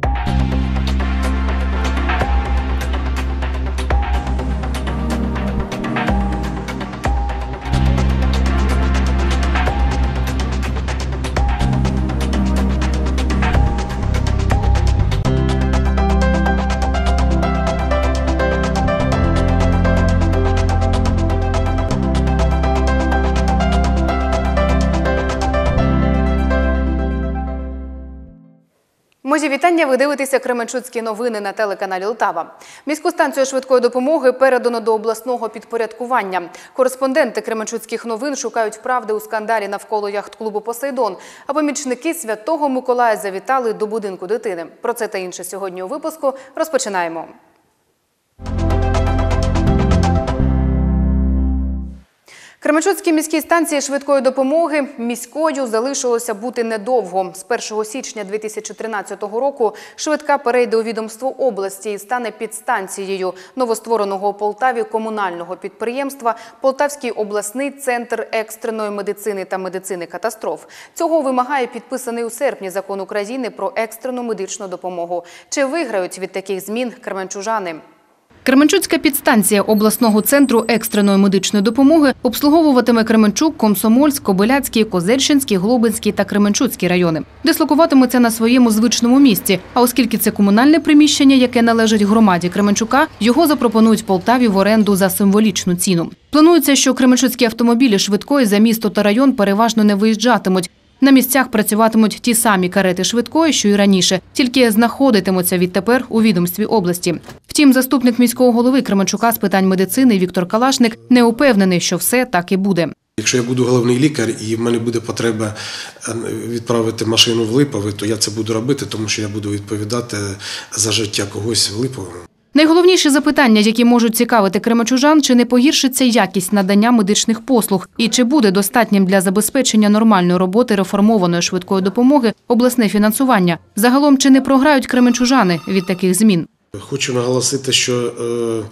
you вітання. Ви дивитеся Кременчуцькі новини на телеканалі Лтава. Міську станцію швидкої допомоги передано до обласного підпорядкування. Кореспонденти Кременчуцьких новин шукають правди у скандалі навколо яхт-клубу Посейдон. А помічники святого Миколая завітали до будинку дитини. Про це та інше сьогодні у випуску розпочинаємо. Кременчуцькій міській станції швидкої допомоги міською залишилося бути недовго. З 1 січня 2013 року швидка перейде у відомство області і стане підстанцією новоствореного у Полтаві комунального підприємства Полтавський обласний центр екстреної медицини та медицини катастроф. Цього вимагає підписаний у серпні закон України про екстрену медичну допомогу. Чи виграють від таких змін кременчужани? Кременчуцька підстанція обласного центру екстреної медичної допомоги обслуговуватиме Кременчук, Комсомольськ, Кобиляцький, Козельщинський, Глобинський та Кременчуцький райони. Дислокуватиметься на своєму звичному місці. А оскільки це комунальне приміщення, яке належить громаді Кременчука, його запропонують Полтаві в оренду за символічну ціну. Планується, що кременчуцькі автомобілі швидкої за місто та район переважно не виїжджатимуть. На місцях працюватимуть ті самі карети швидкої, що й раніше, тільки знаходитимуться відтепер у відомстві області. Втім, заступник міського голови Кременчука з питань медицини Віктор Калашник не упевнений, що все так і буде. Якщо я буду головний лікар і в мене буде потреба е, відправити машину в Липове, то я це буду робити, тому що я буду відповідати за життя когось в Липовому. Найголовніші запитання, які можуть цікавити кремачужан, чи не погіршиться якість надання медичних послуг, і чи буде достатнім для забезпечення нормальної роботи реформованої швидкої допомоги обласне фінансування. Загалом чи не програють кременчужани від таких змін? Хочу наголосити, що е,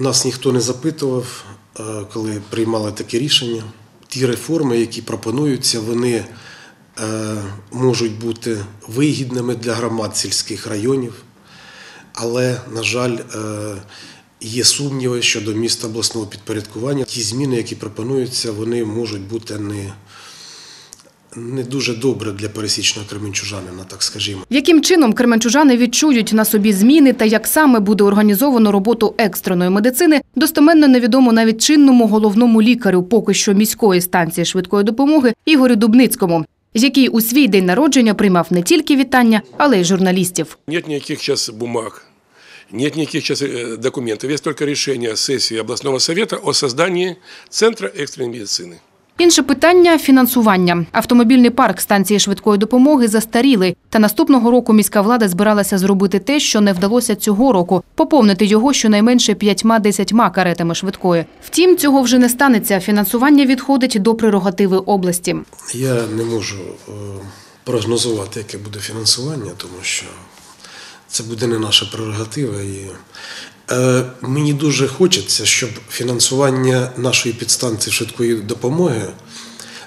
нас ніхто не запитував, е, коли приймали таке рішення. Ті реформи, які пропонуються, вони е, можуть бути вигідними для громад сільських районів, але, на жаль, е, є сумніви щодо міста обласного підпорядкування. Ті зміни, які пропонуються, вони можуть бути не, не дуже добре для пересічного кременчужанина, так скажімо. Яким чином кременчужани відчують на собі зміни та як саме буде організовано роботу екстреної медицини, достеменно невідомо навіть чинному головному лікарю поки що міської станції швидкої допомоги Ігорю Дубницькому, який у свій день народження приймав не тільки вітання, але й журналістів. Нет никаких сейчас бумаг, нет никаких сейчас э, документов. Есть только решение сессии областного совета о создании Центра экстренной медицины. Інше питання фінансування. Автомобільний парк станції швидкої допомоги застарілий. Та наступного року міська влада збиралася зробити те, що не вдалося цього року поповнити його щонайменше п'ятьма-десятьма каретами швидкої. Втім, цього вже не станеться. Фінансування відходить до прерогативи області. Я не можу е, прогнозувати, яке буде фінансування, тому що це буде не наша прерогатива. Мені дуже хочеться, щоб фінансування нашої підстанції швидкої допомоги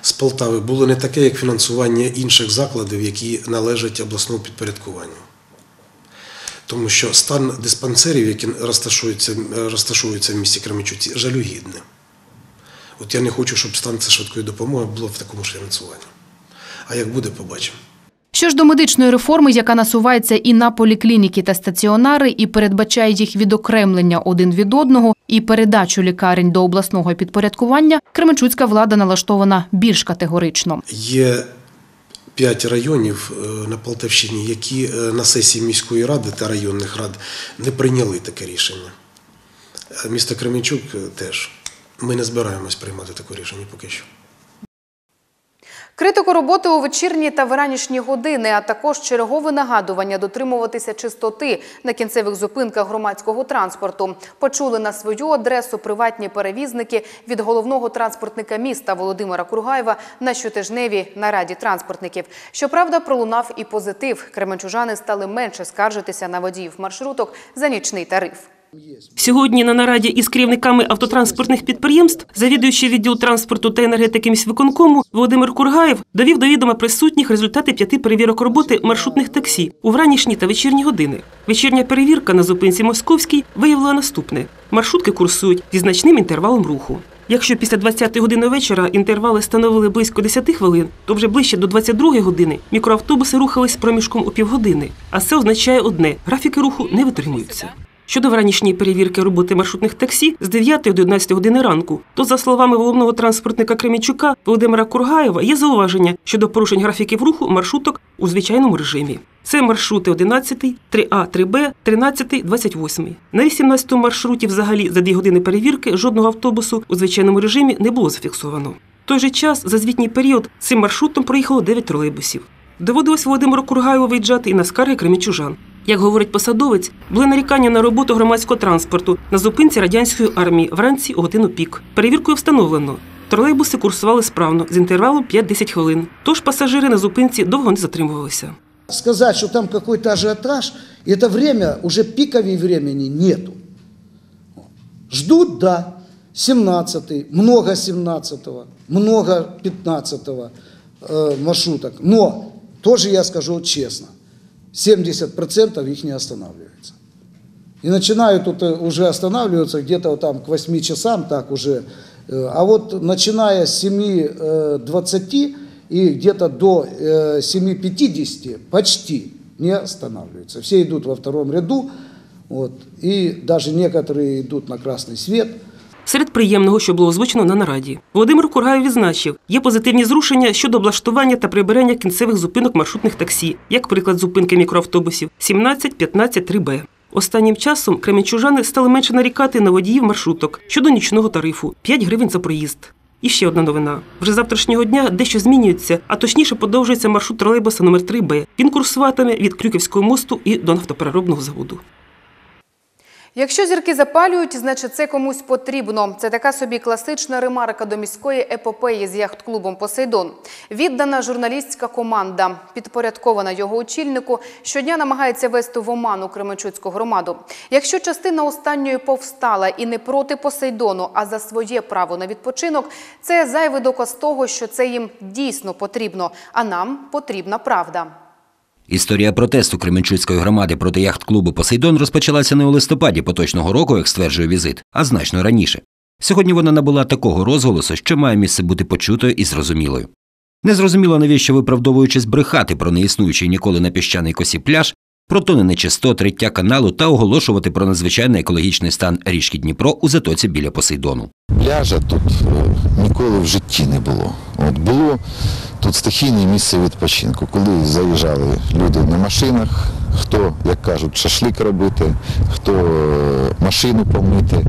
з Полтави було не таке, як фінансування інших закладів, які належать обласному підпорядкуванню. Тому що стан диспансерів, які розташуються, розташовуються в місті Кременчуці, жалюгідний. От я не хочу, щоб станція швидкої допомоги була в такому ж фінансуванні. А як буде, побачимо. Що ж до медичної реформи, яка насувається і на поліклініки та стаціонари, і передбачає їх відокремлення один від одного, і передачу лікарень до обласного підпорядкування, Кременчуцька влада налаштована більш категорично. Є п'ять районів е, на Полтавщині, які е, на сесії міської ради та районних рад не прийняли таке рішення. Е, Місто Кременчук теж. Ми не збираємось приймати таке рішення поки що. Критику роботи у вечірні та вранішні години, а також чергове нагадування дотримуватися чистоти на кінцевих зупинках громадського транспорту. Почули на свою адресу приватні перевізники від головного транспортника міста Володимира Кургаєва на щотижневій нараді транспортників. Щоправда, пролунав і позитив. Кременчужани стали менше скаржитися на водіїв маршруток за нічний тариф. Сьогодні на нараді із керівниками автотранспортних підприємств, завідуючий відділ транспорту та енергетики міськвиконкому Володимир Кургаєв довів до відома присутніх результати п'яти перевірок роботи маршрутних таксі у вранішні та вечірні години. Вечірня перевірка на зупинці Московській виявила наступне: маршрутки курсують зі значним інтервалом руху. Якщо після 20 години вечора інтервали становили близько 10 хвилин, то вже ближче до 22 години мікроавтобуси рухались проміжком у півгодини. А це означає одне: графіки руху не витримуються. Щодо вранішньої перевірки роботи маршрутних таксі з 9 до 11 години ранку, то за словами головного транспортника Кремінчука Володимира Кургаєва є зауваження щодо порушень графіків руху маршруток у звичайному режимі. Це маршрути 11, 3А, 3Б, 13, 28. На 18 маршруті взагалі за 2 години перевірки жодного автобусу у звичайному режимі не було зафіксовано. В той же час за звітній період цим маршрутом проїхало 9 тролейбусів. Доводилось Володимиру Кургаєву виїжджати і на скарги кремічужан. Як говорить посадовець, були нарікання на роботу громадського транспорту на зупинці радянської армії вранці у годину пік. Перевіркою встановлено. Тролейбуси курсували справно з інтервалом 5-10 хвилин. Тож пасажири на зупинці довго не затримувалися. Сказать, что там ажиотаж, и это время, уже пиковой времени нету. Ждут, да, 17-й, много 17-го, много 15-го э, маршруток. Но, тоже я скажу честно, 70% их не останавливается. И начинают тут э, уже останавливаться где-то вот там к 8 часам, так уже. Э, А вот начиная с 7.20 и где-то до э, 7.50 почти не останавливаются. Все идут во втором ряду, вот, и даже некоторые идут на красный свет – Серед приємного, що було озвучено на нараді, Володимир Кургаєв відзначив, є позитивні зрушення щодо облаштування та прибирання кінцевих зупинок маршрутних таксі, як приклад зупинки мікроавтобусів 17, 15, 3Б. Останнім часом кременчужани стали менше нарікати на водіїв маршруток щодо нічного тарифу 5 гривень за проїзд. І ще одна новина. Вже завтрашнього дня дещо змінюється, а точніше подовжується маршрут тролейбуса номер 3Б. Він курсуватиме від Крюківського мосту і до нафтопереробного заводу. Якщо зірки запалюють, значить це комусь потрібно. Це така собі класична ремарка до міської епопеї з яхт-клубом Посейдон. Віддана журналістська команда, підпорядкована його очільнику, щодня намагається вести в оману Кременчуцьку громаду. Якщо частина останньої повстала і не проти Посейдону, а за своє право на відпочинок, це зайвий доказ того, що це їм дійсно потрібно, а нам потрібна правда. Історія протесту Кременчуцької громади проти яхт-клубу Посейдон розпочалася не у листопаді поточного року, як стверджує візит, а значно раніше. Сьогодні вона набула такого розголосу, що має місце бути почутою і зрозумілою. Незрозуміло, навіщо виправдовуючись брехати про неіснуючий ніколи на піщаний косі пляж, про тони нечистот, риття каналу та оголошувати про надзвичайний екологічний стан річки Дніпро у затоці біля Посейдону. Пляжа тут е, ніколи в житті не було. От було тут стихійне місце відпочинку, коли заїжджали люди на машинах, хто, як кажуть, шашлик робити, хто е, машину помити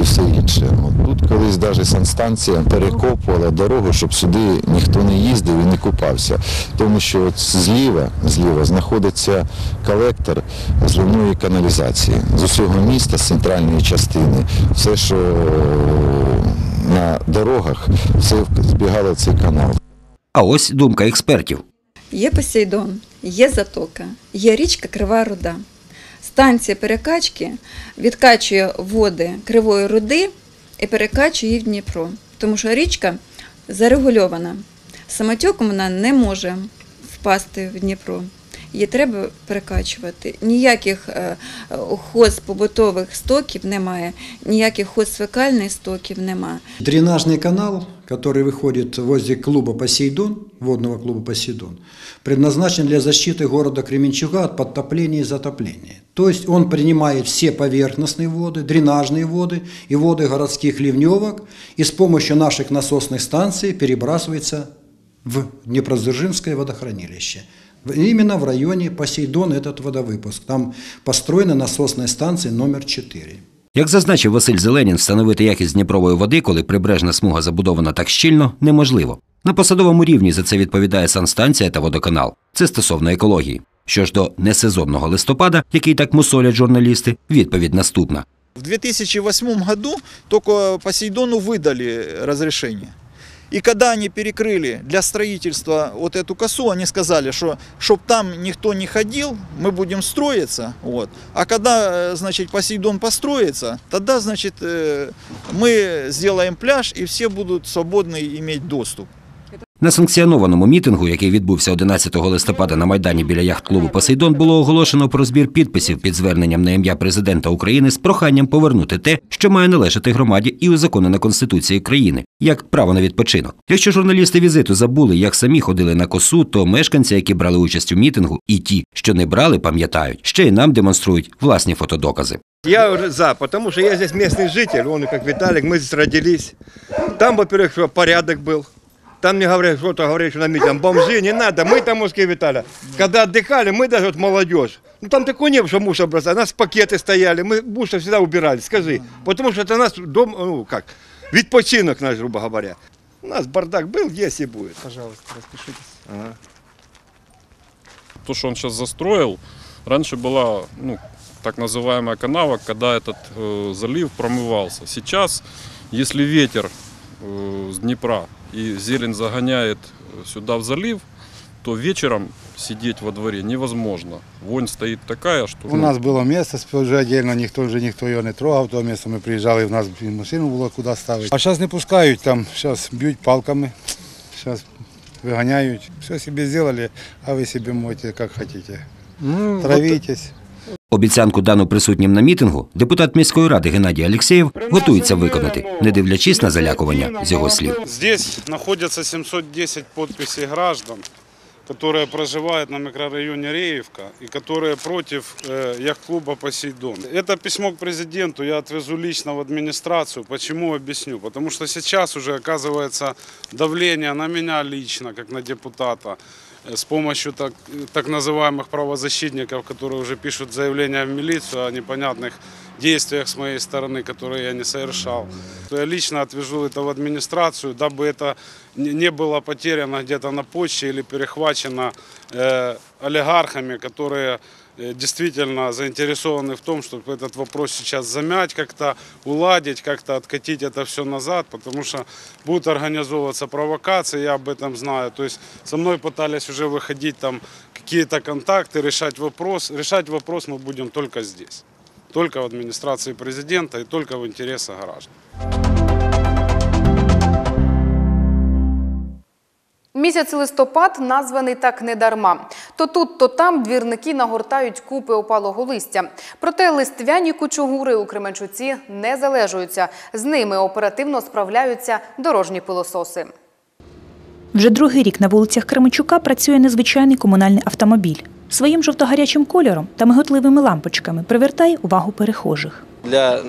і все інше. Тут колись навіть санстанція перекопувала дорогу, щоб сюди ніхто не їздив і не купався. Тому що от зліва, зліва знаходиться колектор зливної каналізації з усього міста, з центральної частини. Все, що на дорогах, все збігало в цей канал. А ось думка експертів. Є Посейдон, є затока, є річка Крива Руда. Станція перекачки відкачує води кривої руди і перекачує її в Дніпро, тому що річка зарегульована. Самотьоком вона не може впасти в Дніпро Її треба перекачувати. Ніяких е, хоз побутових стоків немає, ніяких хоз фекальних стоків немає. Дренажный канал, который выходит возле клуба «Посейдон», водного клуба «Посейдон», предназначен для защиты города Кременчуга от подтопления и затопления. То есть он принимает все поверхностные воды, дренажные воды и воды городских ливневок и с помощью наших насосных станций перебрасывается в Днепродзержинское водохранилище. В- Именно в районе Посейдон этот водовыпуск. Там построена насосная станция номер 4. Як зазначив Василь Зеленін, встановити якість Дніпрової води, коли прибережна смуга забудована так щільно, неможливо. На посадовому рівні за це відповідає санстанція та водоканал. Це стосовно екології. Що ж до несезонного листопада, який так мусолять журналісти, відповідь наступна. В 2008 году только Посейдону выдали разрешение. И когда они перекрыли для строительства вот эту косу, они сказали, что чтоб там никто не ходил, мы будем строиться. Вот. А когда, э, значит, Посейдон построится, тогда, значит, э, мы сделаем пляж, и все будут свободно иметь доступ. На санкціонованому мітингу, який відбувся 11 листопада на майдані біля яхт-клубу Посейдон, було оголошено про збір підписів під зверненням на ім'я президента України з проханням повернути те, що має належати громаді і узаконене Конституцією країни, як право на відпочинок. Якщо журналісти візиту забули, як самі ходили на косу, то мешканці, які брали участь у мітингу, і ті, що не брали, пам'ятають, ще й нам демонструють власні фотодокази. Я уже за, потому что я здесь местный житель, он как Виталик, мы здесь родились. Там, во-первых, что порядок был. Там не говорят, что-то говорят, что на митинг. Бомжи, не надо, мы там, мужские Виталя. Когда отдыхали, мы даже вот молодежь. Ну там такой не было, что мусор бросали. У нас пакеты стояли, мы мусор всегда убирали, скажи. Потому что это у нас дом, ну как, відпочинок наш, грубо говоря. У нас бардак был, есть и будет. Пожалуйста, распишитесь. Ага. то, что он сейчас застроил, раньше была ну, так называемая канава, когда этот э, залив промывался. Сейчас, если ветер э, с Днепра и зелень загоняет э, сюда в залив, то вечером сидеть во дворе невозможно. Вонь стоит такая, что... У нас було місце вже віддільно, ніхто вже ніхто його не трогав, то місце ми приїжджали, в нас машину було куди ставити. А зараз не пускають, там зараз б'ють палками, зараз виганяють. Все собі зробили, а ви собі можете як хочете. Травітесь. Обіцянку дану присутнім на мітингу депутат міської ради Геннадій Алєксєєв готується виконати, не дивлячись на залякування з його слів. Здесь знаходяться 710 підписів граждан, которые проживают на микрорайоне Реевка и которые против э, яхт-клуба «Посейдон». Это письмо к президенту я отвезу лично в администрацию. Почему, объясню. Потому что сейчас уже оказывается давление на меня лично, как на депутата, э, с помощью так, так называемых правозащитников, которые уже пишут заявления в милицию о непонятных действиях с моей стороны, которые я не совершал. То я лично отвяжу это в администрацию, дабы это не не было потеряно где-то на почте или перехвачено э, олигархами, которые э, действительно заинтересованы в том, чтобы этот вопрос сейчас замять, как-то уладить, как-то откатить это все назад, потому что будут организовываться провокации, я об этом знаю. То есть со мной пытались уже выходить там какие-то контакты, решать вопрос. Решать вопрос мы будем только здесь. Только в администрации президента и только в интересах граждан. Місяць листопад названий так не дарма. То тут, то там двірники нагортають купи опалого листя. Проте листвяні кучугури у Кременчуці не залежуються. З ними оперативно справляються дорожні пилососи. Вже другий рік на вулицях Кременчука працює незвичайний комунальний автомобіль. Своїм жовтогарячим кольором та миготливими лампочками привертає увагу перехожих. Для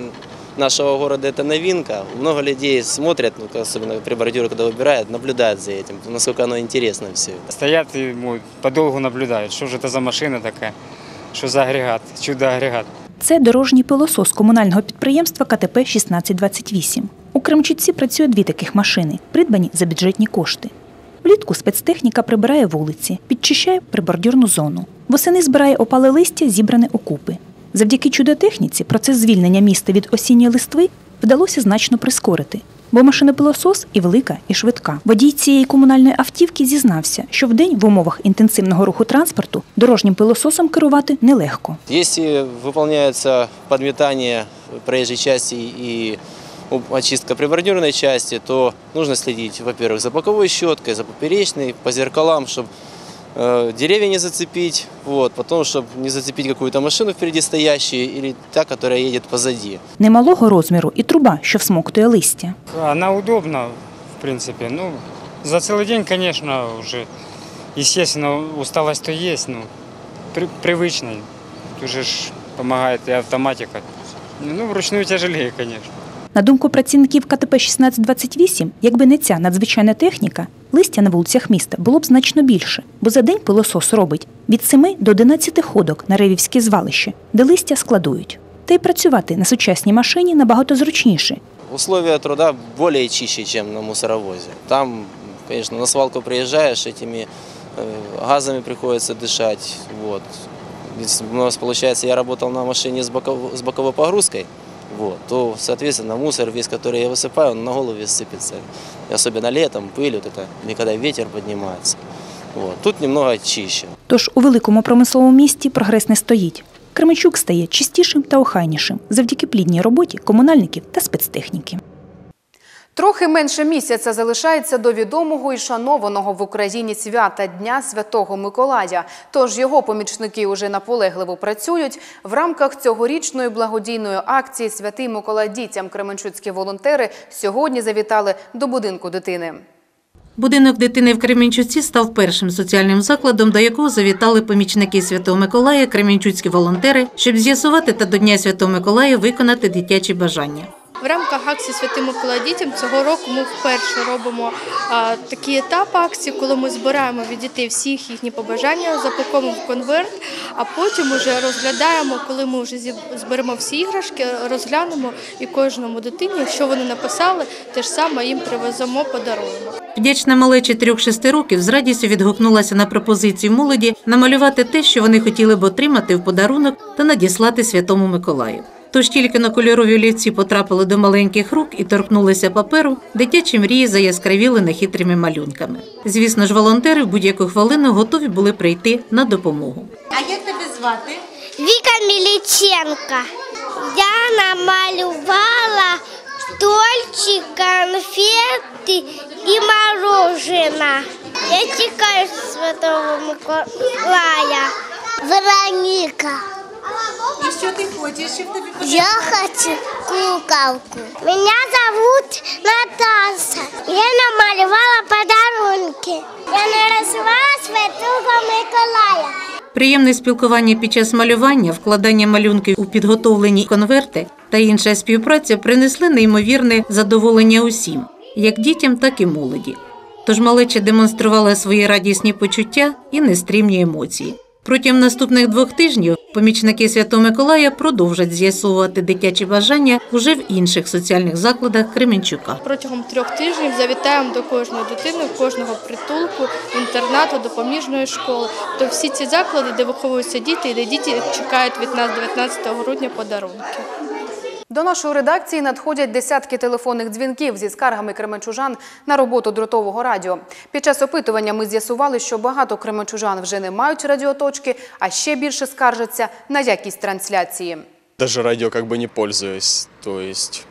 нашего города это новинка. Много людей смотрят, ну, особенно прибордюры, когда выбирают, наблюдают за этим, насколько оно интересно все. Стоят и ну, подолгу наблюдают, что же это за машина такая, что за агрегат, чудо-агрегат. Це дорожній пилосос комунального підприємства КТП 1628. У Кремчуці працює дві таких машини, придбані за бюджетні кошти. Влітку спецтехніка прибирає вулиці, підчищає прибордюрну зону. Восени збирає опале листя, зібране у купи. Завдяки чудотехніці процес звільнення міста від осінньої листви вдалося значно прискорити, бо машинопилосос і велика, і швидка. Водій цієї комунальної автівки зізнався, що вдень в умовах інтенсивного руху транспорту дорожнім пилососом керувати нелегко. Если выполняется подметание проезжей части и очистка прибордюрной части, то нужно следить, во-первых, за боковой щеткой, за поперечной, по зеркалам, чтобы э, деревья не зацепить, вот, потом, чтобы не зацепить какую-то машину впереди стоящую или та, которая едет позади. Немалого розміру і труба, що всмоктує листя. Она удобна, в принципе. Ну, за целый день, конечно, уже, естественно, усталость то есть, ну, при, привычно. Уже ж помогает и автоматика. Ну, вручную тяжелее, конечно. На думку працівників КТП 1628, якби не ця надзвичайна техніка, листя на вулицях міста було б значно більше, бо за день пилосос робить від 7 до 11 ходок на ревівське звалище, де листя складують. Та й працювати на сучасній машині набагато зручніше. Условия труда более чище, чем на мусоровозе. Там, конечно, на свалку приезжаешь, этими э, газами приходится дышать. Вот. Ведь У нас, получается, я работал на машине с, боков- с боковой погрузкой. вот, то, соответственно, мусор весь, который я высыпаю, он на голову весь сыпется. И особенно летом, пыль, вот это, или когда ветер поднимается. Вот. Тут немного чище. Тож у великому промисловому місті прогрес не стоїть. Кременчук стає чистішим та охайнішим завдяки плідній роботі комунальників та спецтехніки. Трохи менше місяця залишається до відомого і шанованого в Україні свята Дня Святого Миколая. Тож його помічники уже наполегливо працюють. В рамках цьогорічної благодійної акції Святий Миколай дітям Кременчуцькі волонтери сьогодні завітали до будинку дитини. Будинок дитини в Кременчуці став першим соціальним закладом, до якого завітали помічники Святого Миколая, кременчуцькі волонтери, щоб з'ясувати та до Дня Святого Миколая виконати дитячі бажання. В рамках акції Святий Миколай дітям цього року ми вперше робимо а, такий етап акції, коли ми збираємо від дітей всіх їхні побажання, запакуємо в конверт, а потім вже розглядаємо, коли ми вже зберемо всі іграшки, розглянемо і кожному дитині, що вони написали, те ж саме їм привеземо, подаруємо. Вдячна малечі 3-6 років з радістю відгукнулася на пропозицію молоді намалювати те, що вони хотіли б отримати в подарунок та надіслати Святому Миколаю. Тож тільки на кольорові олівці потрапили до маленьких рук і торкнулися паперу, дитячі мрії заяскравіли нехитрими малюнками. Звісно ж, волонтери в будь-яку хвилину готові були прийти на допомогу. А як тебе звати? Віка Міліченка. Я намалювала тольчик, конфети і мороженое. Я тікаю з Святого Миколая. Вероніка. І що ти хочеш, щоб тобі Я хочу куколку. Меня зовут Наташа. Я намалювала подарунки. Я нарисувала Святого Миколая. Приємне спілкування під час малювання, вкладання малюнків у підготовлені конверти та інша співпраця принесли неймовірне задоволення усім, як дітям, так і молоді. Тож малеча демонструвала свої радісні почуття і нестрімні емоції. Протягом наступних двох тижнів помічники Святого Миколая продовжать з'ясовувати дитячі бажання уже в інших соціальних закладах Кременчука. Протягом трьох тижнів завітаємо до кожної дитини, кожного притулку, інтернату, допоміжної школи. То всі ці заклади, де виховуються діти і де діти чекають від нас 19 грудня подарунки. До нашої редакції надходять десятки телефонних дзвінків зі скаргами кременчужан на роботу дротового радіо. Під час опитування ми з'ясували, що багато кременчужан вже не мають радіоточки, а ще більше скаржаться на якість трансляції. Даже радио как бы не пользуюсь. То есть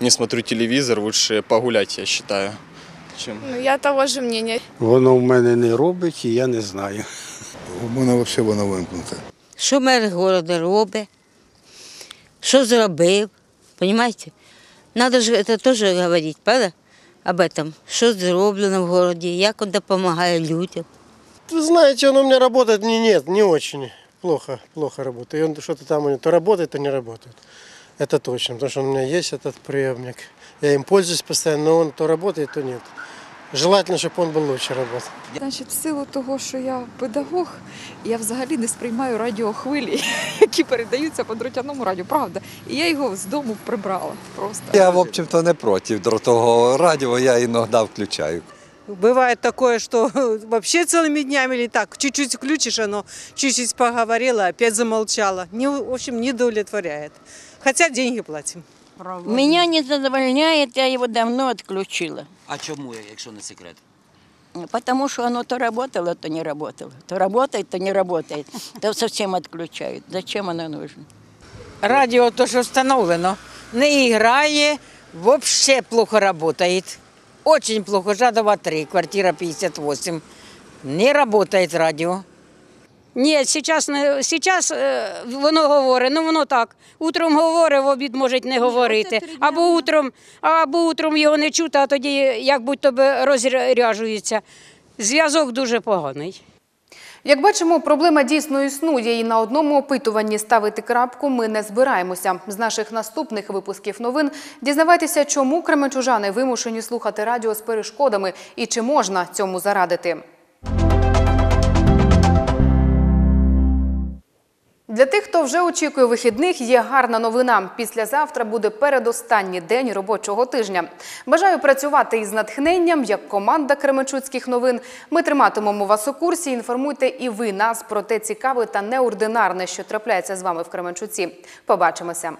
не смотрю телевизор, лучше погулять, я считаю. Чем... Ну, я того ж мнення. Воно в мене не робить, і я не знаю. У мене взагалі воно вимкнуте. Що мер города робить, що зробив, понимаете? Надо же это тоже говорить, правда? Об этом, що зроблено в городі, як він допомагає людям. Вы знаете, он у меня работает, не нет, не очень. Плохо, плохо работает. И он что-то там у него то работает, то не работает. Это точно, потому что у меня есть этот приемник. Я им пользуюсь постоянно, но он то работает, то нет. Желательно, чтобы он был лучше работал. Значить, в силу того, що я педагог, я взагалі не сприймаю радіохвилі, які передаються по дротяному радіо, правда. І я його з дому прибрала просто. Я, в общем-то, не проти дротового радио, я иногда включаю. Бывает такое, что вообще целыми днями или так, чуть-чуть включишь, оно чуть-чуть поговорило, опять замолчало. Не, в общем, не удовлетворяет. Хотя деньги платим. Меня не задовольняет, я его давно отключила. А чому, якщо не секрет? Потому что оно то работало, то не работало. То работает, то не работает. То совсем отключают. Зачем оно нужно? Радио то, что установлено, не играет, вообще плохо работает. Очень плохо. Жадова 3, квартира 58. Не работает радио. Ні, зараз, не, зараз е, воно говорить, ну воно так. Утром говорить, в обід може не говорити. Або утром, або утром його не чути, а тоді як будь-то би розряджується. Зв'язок дуже поганий. Як бачимо, проблема дійсно існує, і на одному опитуванні ставити крапку ми не збираємося. З наших наступних випусків новин дізнавайтеся, чому кременчужани вимушені слухати радіо з перешкодами і чи можна цьому зарадити. Для тих, хто вже очікує вихідних, є гарна новина. Післязавтра буде передостанній день робочого тижня. Бажаю працювати із натхненням, як команда Кременчуцьких новин. Ми триматимемо вас у курсі. Інформуйте і ви нас про те цікаве та неординарне, що трапляється з вами в Кременчуці. Побачимося.